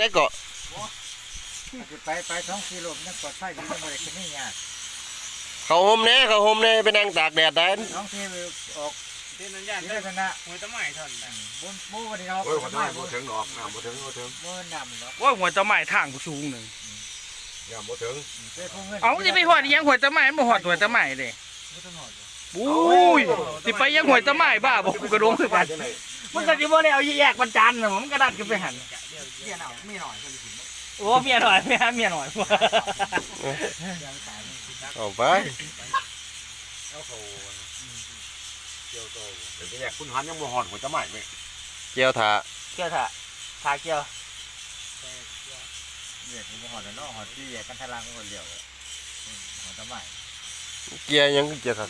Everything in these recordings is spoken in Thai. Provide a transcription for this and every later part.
ได้เกาะไปไปท้องกิโลนั่นปลอดภัยอยู่ในบริเวณนี้เนี่ยเขาห่มแน่เขาห่มแน่ไปนั่งตากแดดได้ท้องที่ออกเส้นนั้นย่านที่ได้ได้ชนะหัวตะไม้ท่อนน่ะบนบูกันนี่เราโอ้ยขอโทษบ่ถึงดอกน้ำบ่ถึงบ่ถึงบนนำเนาะว่าหัวตะไม้ทางกูสูงหนึ่งย่ำบ่ถึงเจ้าพวกเงินเอาจะไปหอดอีหยังหัวตะไม้มันบ่หอดหัวตะไม้เลยไม่ต้องหอดอุ้ยสิไปยังหัวตะไม้บ้าบ่กูกระโดงคือกันจังได๋มันก็สิบ่ได้เอาแยกบรรจันน่ะมันก็ดันขึ้นไปหัน เบี้ยหน่อยไม่หน่อยก็จะถึงโอ้เมียหน่อยเมียเมียหน่อยยังตายไม่ถึงเอาไปเอาเขาเกี่ยวโตเป็นแยกคุณหันยังบ่ฮอดหัวจะไหม้แม่เกี่ยวถาเกี่ยวถ่ะทาเกี่ยวเบี้ยกูหอดแล้วเนาะหอดที่กันทะลังคนเดียวหอดทำไมเกียร์ยังคือเกียร์คัก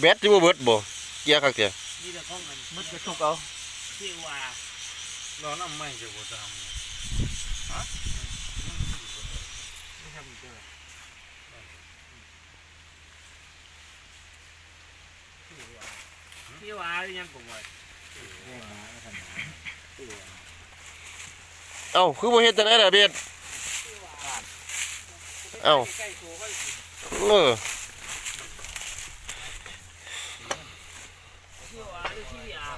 แบตจะบ่เบิดบ่เกียร์คักเกียร์นี่จะต้องมันมึดจะทุกเอาที่ว่า ร้อนน้ำไหม้จะบ่ทำที่ว่ายังกูว่าเบี้ยมาไม่ทันเอ้าคือบ่เฮ็ดจังได๋ล่ะเบ็ดเอ้าใกล้ๆกูก็เออ ที่ว่าหรือที่อะ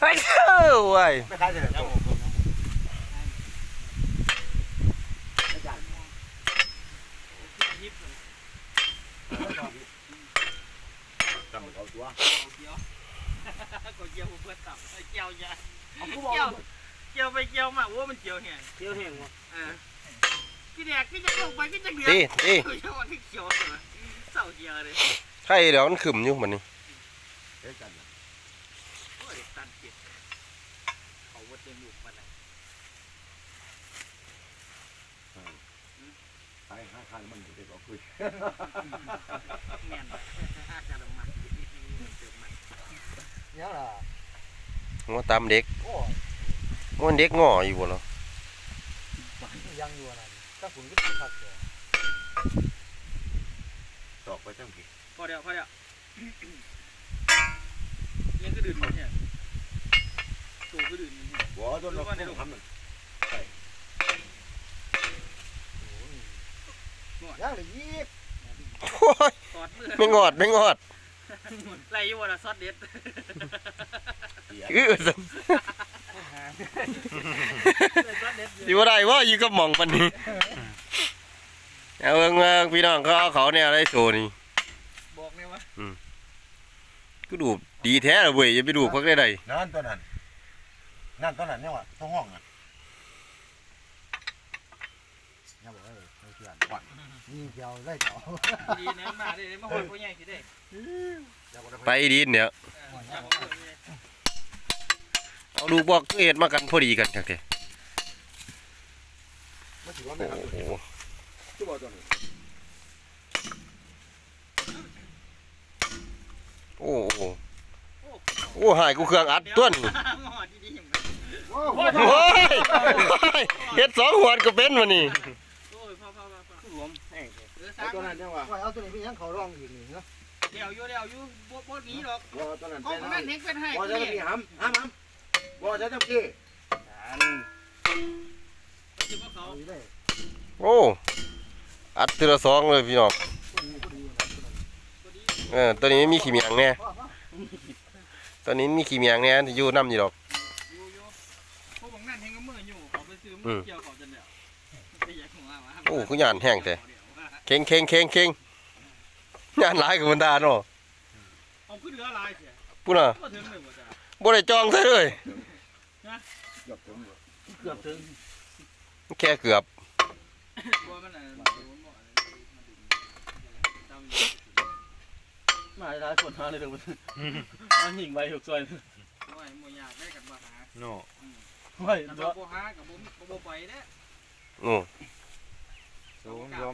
ไปเอ้ว้ไม่ได้เลยยิบจำเอาตัวเกี่ยวก็เกี่ยวเพื่อตับเกี่ยวยาเกี่ยวเกี่ยวไปเกี่ยวมาว่ามันเกี่ยวแห้งเกี่ยวแห้งวะอ่าพี่แดกพี่จะลงไปพี่จะเดือดตีตีเกี่ยวที่เกี่ยวเลยเศร้าเกี่ยวเลยใช่เดี๋ยวมันขึ้นอยู่เฮ็ดกันโอ้ยตันเก็บเขาวัดเต็มลูกมาเลย ไปหาคันมันจะได้บ่คุย แม่นจะลงมาเติมมายังล่ะงัวตามเด็กโอ้งัวเด็กงออยู่บ่เนาะยังอยู่นั่นถ้าคุณก็พักเลยตอกไปจังพี่พอเดียวพอเดียวยังก็ดื่มเนี่ยสูก็ดื่มเนี่ยบ่โดนเราทำมันยั งเลยยี่โอ้ยกอดมือไม่งอดไม่งอดไรอยู่วันละซอสเด็ดเสียอื้อซะซอสเด็ดสิบ่ได้ว่าอยู่กับหม่องปานนี้เอาเบิ่งว่าพี่น้องเขาเอาเขาเนี่ยอะไรโซนี่บอกเลยวะก็ดูดีแท้ล่ะเว้ยอย่าไปดูพักได้ใดนั่นตัวนั้นนั่นตัวนั้นเนี่ยว่ะตัวห้องอะ ยังบอกเลยไม่เชื่อ นี่เกี่ยวได้ต่อดีนะมาได้มาหอยพ่อใหญ่สิได้ไปดีนเนี่ยเอาลูกบอกคือเฮ็ดมากันพอดีกันจังซี่มันถือว่าโอ้แม่นโหตัวตัวนี้โอ้โหโอ้หายกูเครื่องอัดตัวนี่หอดดีๆอย่างนั้นโอ้โอ้ยเฮ็ดสองหัวก็เป็นวะนี่ โอ้ยพ่อพ่อพ่อคือผมเอ อสามตัวนั้นเนี่ยว่ะว่าเอาตัวนี้ไปยังเขาร้องอีกนี่เนาะเดี๋ยวอยู่เดี๋ยวอยู่บ่บ่หนีหรอกบ่ตัวนั้นห้องนั้นเน็กเป็นให้บ่จะพี่หำหำหำบ่จะพี่จิบเขาเอาอยู่ได้โอ้ อัดทีละสองเลยพี่น้องพอดีพอดีเออ ตัวนี้มีขี้เมียงแน่ตัวนี้มีขี้เมียงแน่ที่อยู่น้ำอยู่ดอก อยู่อยู่พวกบางนั่นเฮงก็มืออยู่เขาไปซื้อมือเกี่ยวเขาจนแล้วไปอยากของว่าโอ้คือยานแห้งแต่ เข่งเข่งเข่งเข่งยานหลายกับมันดาเนาะเอาขึ้นเรือลายเสียพูดน่ะก็ถึงเลยบ่จ้าบ่ได้จองซะเลยหยอกผมเกือบถึงแค่เกือบกลัวมันอะมาหลายคนมาเลยเดี๋ยวมันมันหิ่งใบหกซอยโอ้ยบ่อยากได้กันมาหาโน่ไว้แต่ตัวบ่หากับบ่บ่ไปเด้โอ้สูงยอ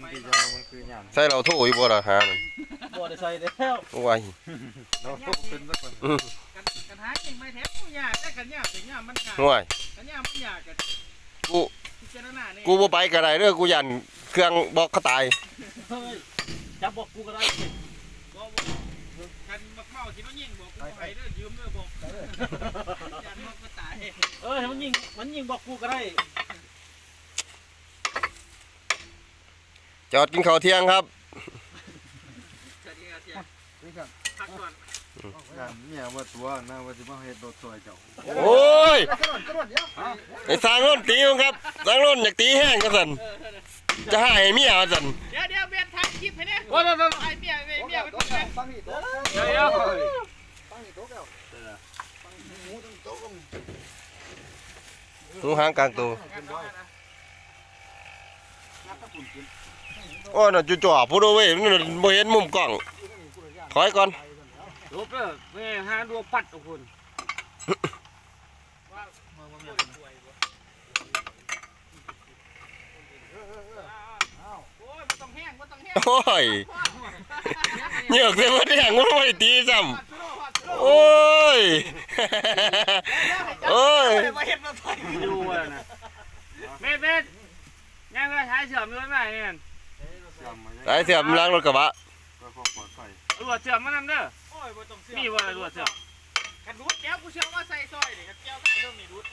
มที่จะมันคือยามใส่เราโทรอยู่บ่ล่ะหานั่นบ่ได้ใส่แล้วโอ้ยเราเป็นสักคนกันกันหาจริงไม่แท้บ่อยากได้กันยากแต่ยามมันกาห่วยกันยามมันอยากกันกูจารณาเนี่ยกูบ่ไปก็ได้เด้อกูยันเครื่องบอกเขาตายเฮ้ยจับบอกกูก็ได้บอกบอกกันมักเมาที่มันยิงบอกกูไปเด้อยืมเด้อบอกยันมันก็ตายเออมันยิงมันยิงบอกกูก็ได้ จอดกินข้าวเที่ยงครับสวัสดีครับเสียนี่ครับพักก่อนเนี่ยว่าตัวน่าว่าจะมาเฮ็ดรถซอยเจ้าโอ้ยกระโดดกระโดดเดี๋ยวไอ้สร้างร่นตีมันครับสร้างร่นอยากตีแห้งก็สันจะให้เมียว่าสันเดี๋ยวเดี๋ยวเบียดถ่ายคลิปให้เนี่ยโอ้ยโอ้ยไอ้เมียไอ้เมียเป็นคนแรกฟังนี่โต๊ะเดี๋ยวเดี๋ยวฟังนี่โต๊ะแล้วฟังหมูต้องโต๊ะหูหางกลางตัว โอ้ยน่ะจุจ่อพูดเอาไว้มันบ่เห็นมุมกล้อง ถอยก่อนรูปเด้อไม่หาดวงปัดทุกคนโอ้ยมันต้องแห้งมันต้องแห้งโอ้ยเหยือกเลยว่าแห้งมันไม่ได้ตีซ้ำโอ้ย โอ้ยมาเห็นมาถอยดูว่านะเบ็ดเบ็ดยังก็ใช้เสื่อมด้วยไหมเนี่ยจำมา สายเสียมล้างรถกระบะก็พอปลอดภัยรวดเสื่อมมันนำเด้อโอ้ยบ่ต้องเสื้อมีว่ารวดเสื่อมกันรูดแก้วกูเชื่อว่าใส่ซอยนี่กันแก้วใส่เรื่องนี้รูด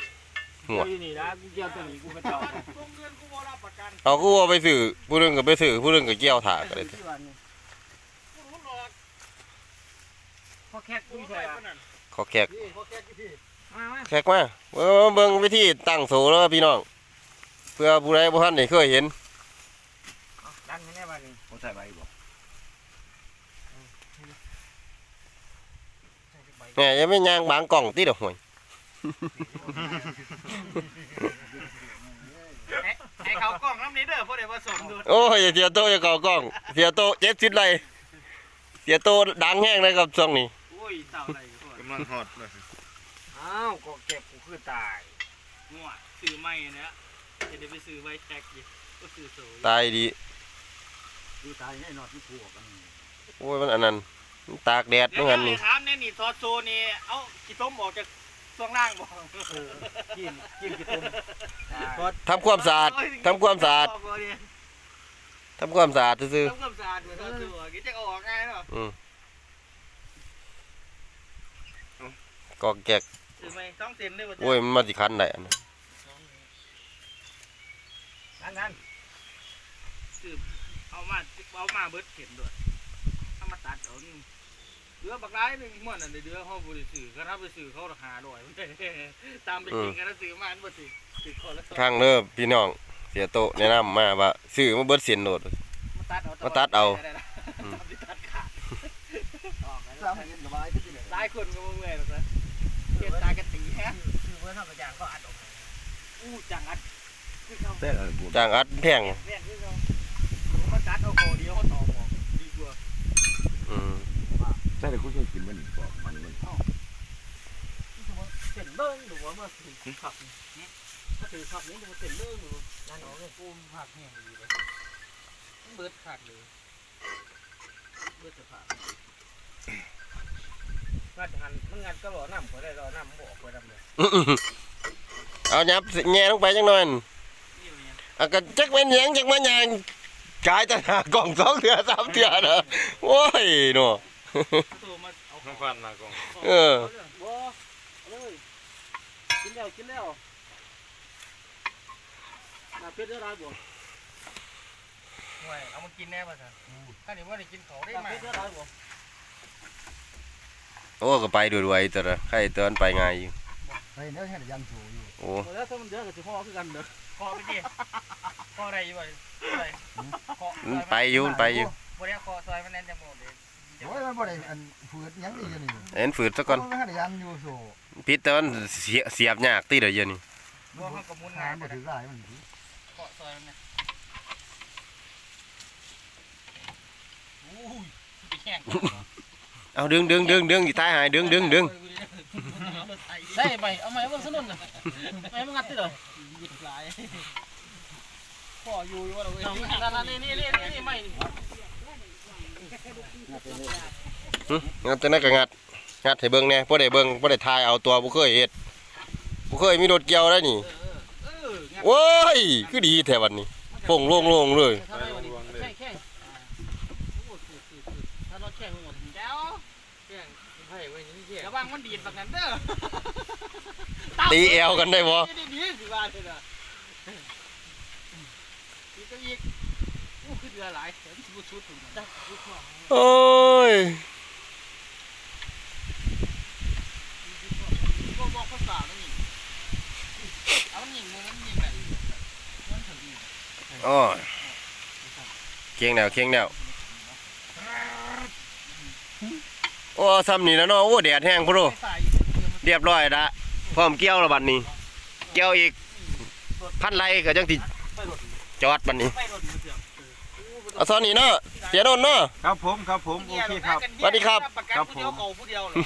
หัวกูอยู่นี่นะกูเกี่ยวตัวนี้กูกระแต่เจ้าว่าตรงเงินกูบ่รับประกันเอากูเอาไปสื่อผู้หนึงก็ไปสื่อผู้หนึงก็เกี่ยวถากกันเลยกูรู้หรอกพอแค่กูกูใส่ใช่คนนั้นขอแขกพี่เขาแก้กี่พี่มามาแขกมาเออเบิ่งวิธีตั้งโสแล้วพี่น้อง เพื่อผู้ใดบ่ทันได้เคยเห็น ดันให้แน่บ้านนี้ เขา ใส่ใบบ่แหม่ยังไม่ย่างบางกล่องติดอกห่วยให้เขากล้องน้ำนี้เด้อเพราะเดี๋ยวผสมดูโอ้ยอย่าเสียโตอย่าเก่ากล้องเสียโตเจ็ดสิบไรเสียโตดังแห้งเลยกับช่วงนี้โอ้ยเต่าอะไรกูกำลังฮอตเลยอ้าวก็เก็บกูคือตายงัวซื้อใหม่เนี่ยจะได้ไปซื้อไว้แท็กดิก็ซื้อโซ่ตายดี ดูตายให้นอนที่ผัวกันโอ้ยมันอันนั้นมันตากแดดเดี๋เหยวมือนกันเลนี่ยถามเนี่ยนี่ทอดโซนี่เอากี่ต้มออกจากช่วงล่างบ่กินกินกี่ตุ่มทำความสะอาดทำความสะอาดทำความสะอาดซื่อทำความสะอาดด้วยทอดโซ่กินจะเอาออกง่ายเนาะๆอืมกอกแกกซื้อไหมต้องเซ็นได้บ่จ๊ะโอ้ยมันมาสิคันได้อันนั้นนั่นนั่น ซื้อเอามา เอามาเบิดเข็มด้วยเอามาตัดเอานี่เดือบักร้ายหนึ่งม่วนอันเดือเขาบริสื่อก็ถ้าไปสื่อเขาราคาด้วยตามไปจริงกันแล้วซื้อมาอันบ่สิสิคนละทางเด้อพี่น้องเสียโตแนะนำมาว่าซื้อมาเบิดเสียนโดด มาตัดเอามาตัดเอาอืมตัดขาดออกแล้วสามเงินสบายขึ้นเลยหลายคนก็บ่เมื่อยหรอกนะเฮ็ดตากะตีฮะคือเพื่อนทำกระจางก็อัดออกอู้จังอัดคือเขาแต่ละบุญจ้างอัดแพง แม่นคือเขามา ตัดเอาโคเดียวเขาตอกออกดีกว่าอืมแต่คุณเคยกินมันบอกมันมันเส้นเบิ้งหรือว่ามาถือขับถ้าถือขับนี้มันเส้นเบิ้งหรือนั่นเอาเลยกูผักแห้งดีเลยเบิดขาดเลยเบิดจะผักงัดหันมันงัดก็รอน้ำก็ได้รอน้ำบอกก็ได้เลยเอายับแง่ลงไปจังหน่อยเอาก็จักเป็นหยังจักมาหยัง กายจะหากล่องสองเถื่อสามเถื่อนะโอ้ยเนาะโทรมาเอาน้ำฟันนะกองเออบ่เลยกินแล้วกินแล้วน่าเป็ดได้ไรบ่ห่วยเอามากินแน่ป่ะท่านถ้านี่ว่าได้กินเขาได้น่าไหมเป็ดได้ไรบ่โอ้ก็ไปด้วยๆแต่ละใครเตือนไปง่าย อยู่ไปเนี่ยแค่ยันโฉอยู่โอ้แล้วถ้ามันเยอะก็สิพ่อคือกันเด้อคอไปดิคออะไรอยู่บ่อะไรคอมันไปอยู่มันไปอยู่บ่ได้คอซอยมันแน่นจังหมดเลยโอ้ยมันบ่ได้อันฝืดยังดีอยู่นี่เห็นฝืดซะก่อนมันแค่ยันอยู่โซ่พิษแต่มันเสียเสียบยากตีเดี๋ยวเดี๋ยวนี้รวมทั้งกระมุนหางานบ่ถือได้มันถือเคาะซอยมันนะอู้ยไปแข่งเอาดึงดึงดึงดึงอยู่ใต้หายดึงดึงดึง ได้ไปเอาใหม่มันสนุนน่ะไอ้มันงัดติเลยหยุดหลายพ่ออยู่ว่าเราเว้ยนั่นๆนี่นี่นี่ไม่นี่งัดจะนั่นก็งัดงัดให้เบิ่งแหน่บ่ได้เบิ่งบ่ได้ทายเอาตัวบ่เคยเฮ็ดบ่เคยมีรถเกี่ยวได้นี่เออโโอ้ยคือดีแท้วันนี้โป่งโล่งๆเลย ถ้าไม่วันนี้แข่งแข่งโอ้สุดสุดสุดถ้าเราแข่งหมดแก้ว แข่งไพ่ไว้นี่แข่ง ระวัง มันดีดแบบนั้นเด้อตีแอวกันได้บ่ดีดีสิว่าเถอะนะอีกก็อีกโอ้คือเดือหลายเห็นชุดชุดถึงมันโอ้ยก็บอกภาษาแล้วนี่เอามันยิงมือมันยิงแบบมันถึงนี่อ๋อเคียงแนวเคียงแนว โอ้ซ้ำนี่แล้วเนาะโอ้แดดแห้งพุ่นโอ้ใส่เรียบร้อยละพร้อมเกี่ยวแล้วบัดนี้ เกี่ยวอีกพันไรก็จังสิจอดบัดนี้ไปรถมันเสือกเอาซ้อนนี่เนาะเสียโดนเนาะครับผมครับผมโอเคครับสวัสดีครับประกันผู้เ